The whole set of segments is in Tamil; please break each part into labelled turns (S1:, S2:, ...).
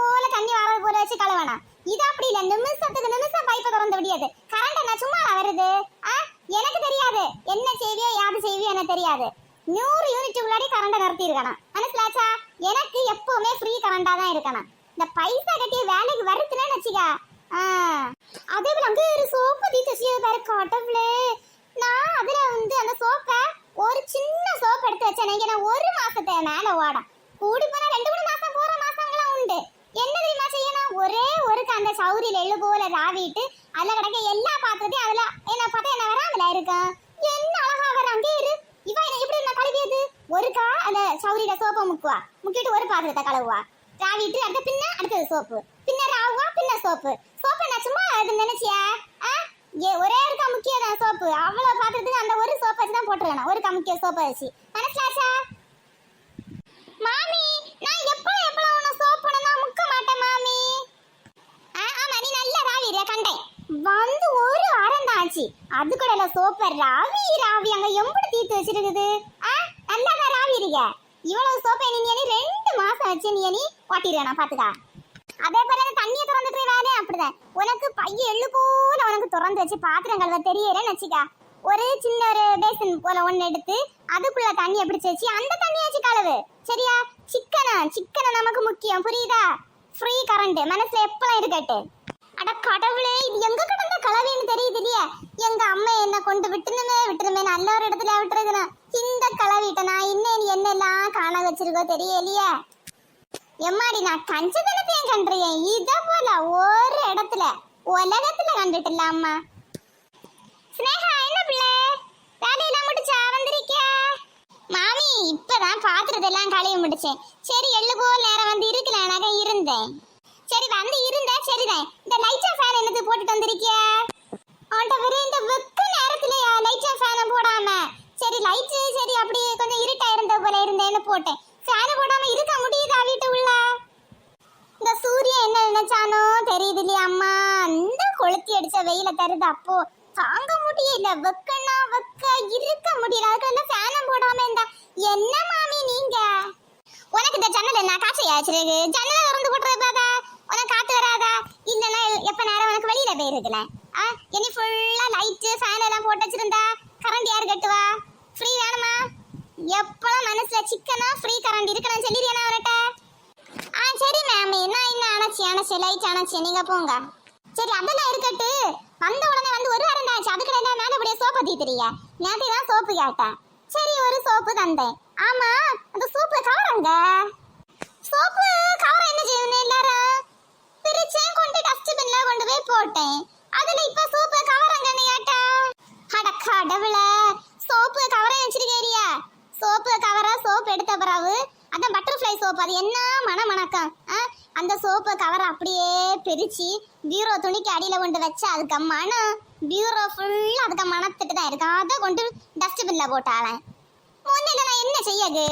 S1: போல தண்ணி வர போற வச்சு கழுவனா? இது அப்படி இல்ல. நிமிஷத்துக்கு நிமிஷம் பைப்பை திறந்து விடியாது. கரண்ட் என்ன சும்மா வருது? எனக்கு தெரியாது. என்ன செய்வியோ யாது செய்வியோ எனக்கு தெரியாது. நூறு யூனிட் முன்னாடி கரண்டை நிறுத்தி இருக்கணும். மனசுலாச்சா? எனக்கு எப்பவுமே ஃப்ரீ கரண்டா தான் இருக்கணும். இந்த பைசா கட்டி வேலைக்கு வருதுன்னு வச்சுக்க. அதே போல அங்கே ஒரு சோப்பு தீத்து பாரு காட்டம்லே நான் அதுல வந்து அந்த சோப்பை ஒரு சின்ன சோப்பு எடுத்து வச்சேன். இங்க ஒரு மாசத்தை மேல ஓடும் கூடி போனா ரெண்டு ஒரே அந்த சௌரியில் எள்ளு போல ராவிட்டு அதில் கிடக்க எல்லா பாத்திரத்தையும் அதில் என்ன பார்த்தா என்ன வராமல இருக்கும் என்ன அழகா வர அங்கே இரு. இவ என்ன எப்படி என்ன கழுவியது ஒருக்கா அந்த சௌரியில சோப்பை முக்குவா. முக்கிட்டு ஒரு பாத்திரத்தை கழுவுவா. ராவிட்டு அடுத்த பின்ன அடுத்தது சோப்பு. பின்ன ராவுவா பின்ன சோப்பு. சோப்பு நான் சும்மா அது நினைச்சியா? ஏ ஒரே ஒரு முக்கிய தான் சோப்பு. அவ்வளவு பாத்திரத்துக்கு அந்த ஒரு சோப்பை வச்சு தான் போட்டுருக்கணும். ஒரு முக்கிய சோப்பை வச்சு. மனசிலாச்சா? மாமி நான் எப்போ எப்போ உன சோப் பண்ணா முக்க மாட்டேன் மாமி ஆ, ஆமா நீ நல்ல ராவிரியா கண்டேன் வந்து ஒரு வாரம் அது கூட இல்ல சோப்பர் ராவி ராவி அங்க எம்படி தீர்த்து வச்சிருக்குது. ஆ நல்லா தான் ராவி இருக்க? இவ்வளவு சோப்பை நீ நீ ரெண்டு மாசம் வச்சு நீ நீ ஓட்டிடுவேன் பாத்துக்கா. அதே போல தண்ணியை திறந்துட்டு வேலை அப்படிதான். உனக்கு பைய எள்ளு போல உனக்கு திறந்து வச்சு பாத்திரம் கழுவ தெரியறேன்னு வச்சுக்கா. ஒரு சின்ன ஒரு பேசன் போல ஒண்ணு எடுத்து அதுக்குள்ள தண்ணியை பிடிச்சி வச்சு அந்த தண்ணியை வச்சு கழுவு. சரியா? சிக்கனா? சிக்கனை நமக்கு முக்கியம் புரியுதா? ஃப்ரீ கரண்ட் மனசுல எப்பலாம் இருக்கட்டு அட கடவுளே இது எங்க கடந்த கலவைன்னு தெரியுது இல்லையா எங்க அம்மா என்ன கொண்டு விட்டுனுமே விட்டுருமே நல்ல ஒரு இடத்துல விட்டுருக்கணும். இந்த கலவிட்ட நான் இன்னும் என்னெல்லாம் காண வச்சிருக்கோ தெரியலையே. எம்மாடி நான் கஞ்சதனத்தையும் கண்டுறேன் இத போல ஒரு இடத்துல உலகத்துல கண்டுட்டுல அம்மா ஸ்னேகா என்ன பிள்ளை? வேலையெல்லாம் முடிச்சா வந்திருக்கியா? மாமி இப்பதான் பாத்திரத்தெல்லாம் கழுவி முடிச்சேன். சரி எள்ளு போல் நேரம் வந்து இருக்கலானாக இருந்தேன். சரி வந்து இருந்தேன் சரிதான். இந்த லைட்டா ஃபேன் என்னது போட்டுட்டு வந்திருக்கியா? ஆண்டவரே இந்த வெக்க நேரத்துலயா லைட்டா ஃபேனை போடாம சரி லைட்டு சரி அப்படி கொஞ்சம் இருட்டா இருந்த போல இருந்தேன்னு போட்டேன். ஃபேனை போடாம இருக்க முடியுதா வீட்டு உள்ள இந்த சூரியன் என்ன நினைச்சானோ தெரியுது இல்லையா அம்மா. அந்த கொளுத்தி அடிச்ச வெயில தருது அப்போ. தாங்க முடியல. வெக்கனா வெக்க. இருக்க முடியல. அதுக்கு வந்து ஃபேனை போடாம இருந்தா? என்ன மாமி நீங்க? உனக்கு இந்த ஜன்னல் என்ன? காய்ச்சல் ஆச்சிருக்கு ஜன்னலை திறந்து போட்டுறது பாதா உனக்கு காத்து வராதா? இல்லைன்னா எப்ப நேரம் உனக்கு வெளியில போயிருக்கல ஆ? இனி ஃபுல்லா லைட்டு ஃபேன் எல்லாம் போட்டு வச்சிருந்தா? கரண்ட் யார் எப்பவும் சிக்கனா ஃப்ரீ கரண்ட் இருக்கணும் சொல்லிடுறேன் அவர்கிட்ட? ஆ சரி மேம் என்ன என்ன அணைச்சி அணைச்சி லைட் அணைச்சி நீங்க போங்க. சரி அதெல்லாம் இருக்கட்டு. வந்த உடனே வந்து ஒரு வாரம் ஆச்சு அதுக்கு என்ன மேல அப்படியே சோப்பு தீத்துறீங்க நேற்று தான் சோப்பு கேட்டேன். சரி ஒரு சோப்பு தந்தேன். ஆமா அந்த சோப்பு கவரங்க சோப்பு கவர் என்ன செய்யணும் எல்லாரும் பிரிச்சேன் கொண்டு டஸ்ட்பின்ல கொண்டு போய் போட்டேன். அதுல இப்ப சோப்பு கவரங்க ஏட்டா அட கடவுளே சோப்பு கவரை வச்சிருக்கேரி சோப்பு கவரா சோப் எடுத்த பிறகு அதான் சோப்பு அது என்ன மன மணக்கம் அந்த சோப்பு கவரை அப்படியே பிரித்து பீரோ துணிக்கு அடியில கொண்டு வச்சு அதுக்கு மனம் பீரோ ஃபுல்லாக அதுக்கு மணத்துட்டு தான் இருக்கு. அதை கொண்டு டஸ்ட்பின்ல போட்டாளேன் முன்னில நான் என்ன செய்யது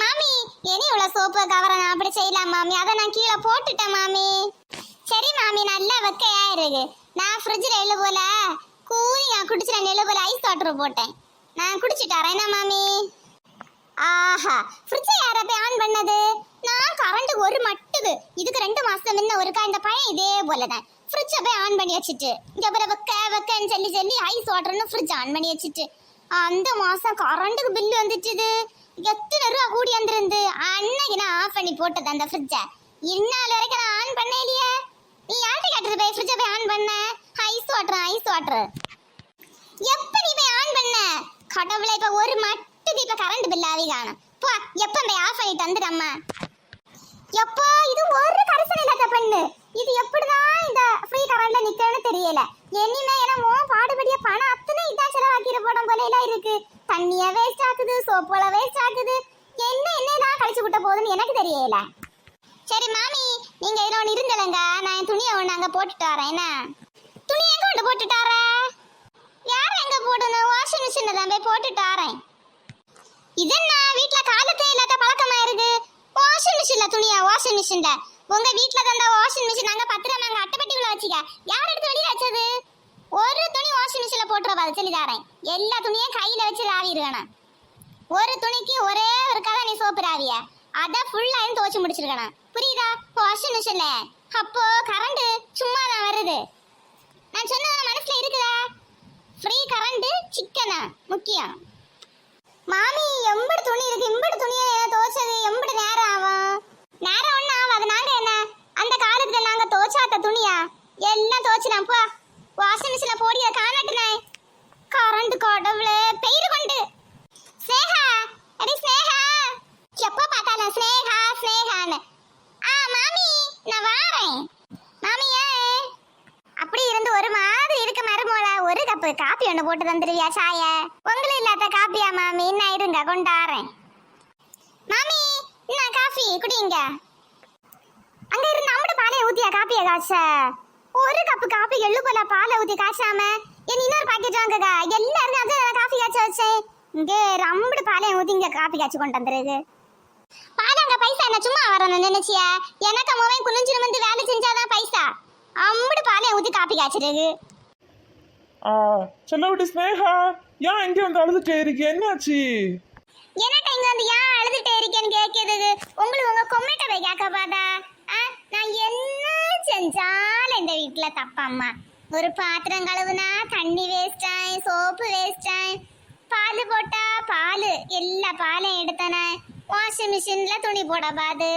S1: மாமி இனி உள்ள சோப்பு கவரை நான் அப்படி செய்யலாம் மாமி. அதை நான் கீழே போட்டுட்டேன் மாமி. சரி மாமி நல்லா வெக்கையா இருக்கு. நான் ஃப்ரிட்ஜில் எழு போல கூலி நான் குடிச்சு நான் எழு போல ஐஸ் வாட்டர் போட்டேன். நான் குடிச்சிட்டு வரேன் என்ன மாமி? ஆஹா ஃப்ரிட்ஜை யார போய் ஆன் பண்ணது? நான் கரண்ட் ஒரு மட்டுது. இதுக்கு ரெண்டு மாசம் முன்ன ஒருக்கா இந்த பையன் இதே போலதான். ஃப்ரிட்ஜை போய் ஆன் பண்ணி வச்சுட்டு இங்க பிற வெக்க வெக்கன்னு சொல்லி சொல்லி ஐஸ் வாட்டர்னு ஃப்ரிட்ஜ் ஆன் பண்ணி வச்சுட்டு. அந்த மாசம் கரண்ட்டுக்கு பில்லு வந்துச்சுது. எத்தனை ரூபா கூடி வந்திருந்து? அன்னைக்கு நான் ஆஃப் பண்ணி போட்டது அந்த ஃப்ரிட்ஜை இந்நாள் வரைக்கும் நான் ஆன் பண்ண இல்லையே. நீ யார்கிட்ட கேட்டது போய் ஃப்ரிட்ஜை போய் ஆன் பண்ண? ஐஸ் வாட்டர் ஐஸ் வாட்டர் எப்படி போய் ஆன் பண்ண? கடவுளை இப்ப ஒரு மட்டுக்கு இப்ப கரண்ட் பில் ஆவி காணும். போ எப்ப இந்த ஆஃப் பண்ணிட்டு வந்துடம்மா எப்போ இது ஒரு கரிசனை இல்லாத பெண்ணு. இது எப்படிதான் இந்த ஃப்ரீ கரண்ட்ல நிக்கணும்னு தெரியல. என்னமே என்னமோ பாடுபடிய பணம் அத்தனை இதான் செலவாக்கிற படம் போல எல்லாம் இருக்கு. தண்ணிய வேஸ்ட் ஆகுது சோப்போல வேஸ்ட் ஆகுது என்ன என்னதான் கழிச்சு விட்ட போகுதுன்னு எனக்கு தெரியல. சரி மாமி நீங்க இதுல ஒன்று இருந்தலங்க நான் துணியை ஒண்ணு அங்கே போட்டுட்டு வரேன். என்ன? துணி எங்க கொண்டு போட்டுட்டு வரேன் யார் எங்க போடணும்? வாஷிங் மிஷின்ல தான் போய் போட்டுட்டு வரேன். இதென்ன? வீட்ல காலத்தே இல்லாத பழக்கமா இருக்கு? வாஷிங் மிஷின்ல துணியா? வாஷிங் மிஷின்ல உங்க வீட்ல தந்த வாஷிங் மிஷின் அங்க பத்திரம் நாங்க அட்டைப்பெட்டிக்குள்ள வச்சுக்க. யார் எடுத்து வெளியில வச்சது? ஒரு துணி வாஷிங் மிஷின்ல போட்டுருவா சொல்லி தரேன் எல்லா துணியும் கையில வச்சு ராவி இருக்கணும் ஒரு துணிக்கு ஒரே ஒரு கதை நீ சோப்பு ராவிய. அதை ஃபுல்லா துவச்சு முடிச்சிருக்கணும் புரியுதா? வாஷிங் மிஷின்ல அப்போ கரண்ட் சும்மா தான் வருது. நான் சொன்னது மனசுல இருக்குதா? ஃப்ரீ கரண்ட் சிக்கனா முக்கியம். மாமி எம்படு துணி இருக்கு இம்படு துணியை தோச்சது எம்படு நேரம் ஆகும். நேரம் ஒன்றும் ஆகாது. நாங்கள் என்ன? அந்த காலத்துல நாங்கள் தோச்சாத்த துணியா? எல்லாம் தோச்சினோம் போ. வாஷிங் மிஷினில் போடிய காணட்டுனே. கரண்ட் கடவுளே பெயிர் கொண்டு. ஸ்னேகா அடி ஸ்னேகா. எப்போ பார்த்தாலும் ஸ்னேகா ஸ்னேகான்னு. ஆ மாமி நான் வாரேன். ஒரு காப்பி ஒன்று போட்டு தந்துருவியா சாய? உங்களை இல்லாத காப்பியா மாமி? இன்னும் இருங்க கொண்டாறேன். மாமி இன்னும் காஃபி குடிங்க. அங்க இருந்து அம்பட பாலையை ஊத்தியா காப்பிய காய்ச்ச? ஒரு கப்பு காப்பி எள்ளு போல பாலை ஊத்தி காய்ச்சாம என் இன்னொரு பாக்கெட் வாங்குக எல்லாரும் அதான் காஃபி காய்ச்ச வச்சேன். இங்கே ரம்படு பாலையை ஊத்தி இங்க காப்பி காய்ச்சி கொண்டு வந்துருக்கு பாலங்க பைசா என்ன சும்மா வரணும் நினைச்சியா? எனக்கு மோவன் குனிஞ்சிரும் வந்து வேலை செஞ்சாதான் பைசா. அம்படு பாலையை ஊத்தி காப்பி காய்ச்சிருக்கு
S2: ஆ செல்லவிட்டு ஸ்னேகா ஏன் இங்கே வந்து அழுதுட்டே இருக்கு? என்னாச்சு?
S1: எனக்கு இங்க வந்து ஏன் அழுதுட்டே இருக்கேன்னு கேக்குறது? உங்களுக்கு உங்க கொம்மிட்ட போய் கேட்க பாதா ஆ, நான் என்ன செஞ்சாலும் இந்த வீட்டுல தப்பாம்மா. ஒரு பாத்திரம் கழுவுனா தண்ணி வேஸ்ட் சோப்பு வேஸ்ட் பால் போட்டா பால் எல்லா பாலையும் எடுத்தனே. வாஷிங் மிஷின்ல துணி போட பாது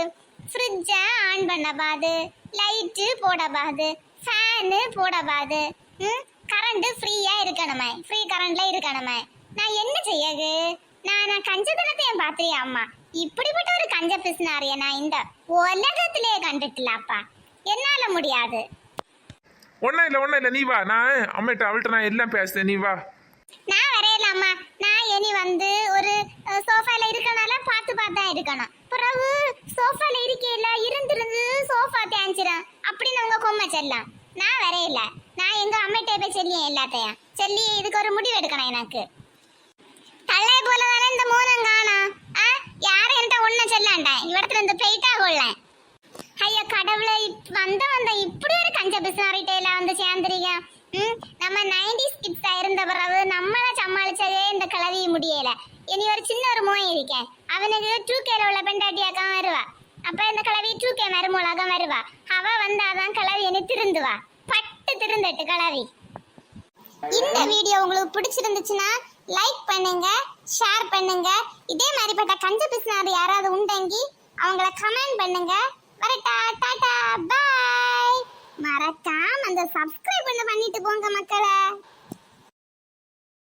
S1: ஃப்ரிட்ஜை ஆன் பண்ண பாது லைட்டு போட பாது ஃபேனு போட பாது ம் கரண்ட் ஃப்ரீயா இருக்கணுமே. ஃப்ரீ கரண்ட்ல இருக்கணுமே. நான் என்ன செய்யது நான் நான் கஞ்சத்தனத்தையும் பார்த்தியா அம்மா. இப்படிப்பட்ட ஒரு கஞ்ச பிசினாரிய நான் இந்த உலகத்திலே கண்டுட்டலப்பா என்னால முடியாது.
S2: ஒன்றும் இல்லை ஒன்றும் இல்லை. நீ வா. நான் அம்மிட்ட அவள்கிட்ட நான் எல்லாம் பேசுறேன். நீ வா.
S1: நான் வரையலாமா நான் இனி வந்து ஒரு சோஃபால இருக்கனால பார்த்து பார்த்து இருக்கணும். பிறகு சோஃபால இருக்கையில இருந்திருந்து சோஃபா தேஞ்சிரும் அப்படின்னு உங்க கொம்மை செல்லாம். நான் வரையில நான் எங்க அம்மிட்டே போய் சொல்லியேன் எல்லாத்தையும். சொல்லி இதுக்கு ஒரு முடிவு எடுக்கணும் எனக்கு. தள்ளை போல தானே இந்த மூணம் காணும் ஆ? யாரும் என்கிட்ட ஒன்னும் சொல்லாண்டேன் இவடத்துல இருந்து போயிட்டா கொள்ளேன் ஐயோ கடவுளை வந்த வந்த இப்படி ஒரு கஞ்ச பிசினாரிட்டையில வந்து சேர்ந்துறீங்க. ம்? நம்ம நைன்டி கிட்ஸா இருந்த பிறகு நம்மளை சமாளிச்சதே இந்த கிளவி முடியல. இனி ஒரு சின்ன ஒரு மோய் இருக்கேன் அவனுக்கு டூ கேல உள்ள பெண்டாட்டியாக்கம் வருவா. அப்ப இந்த கிளவி டூ கே மருமூலகம் வருவா. அவ வந்தாதான் கலவி இனி திருந்துவா. பட்டு திருந்தட்டு கலவி. இந்த வீடியோ உங்களுக்கு பிடிச்சிருந்துச்சுன்னா லைக் பண்ணுங்க ஷேர் பண்ணுங்க. இதே மாதிரிப்பட்ட கஞ்ச பிசினார் யாராவது உண்டங்கி அவங்கள கமெண்ட் பண்ணுங்க. வரட்டா டாடா பாய் மறக்காம அந்த சப்ஸ்கிரைப் பண்ண பண்ணிட்டு போங்க மக்களை.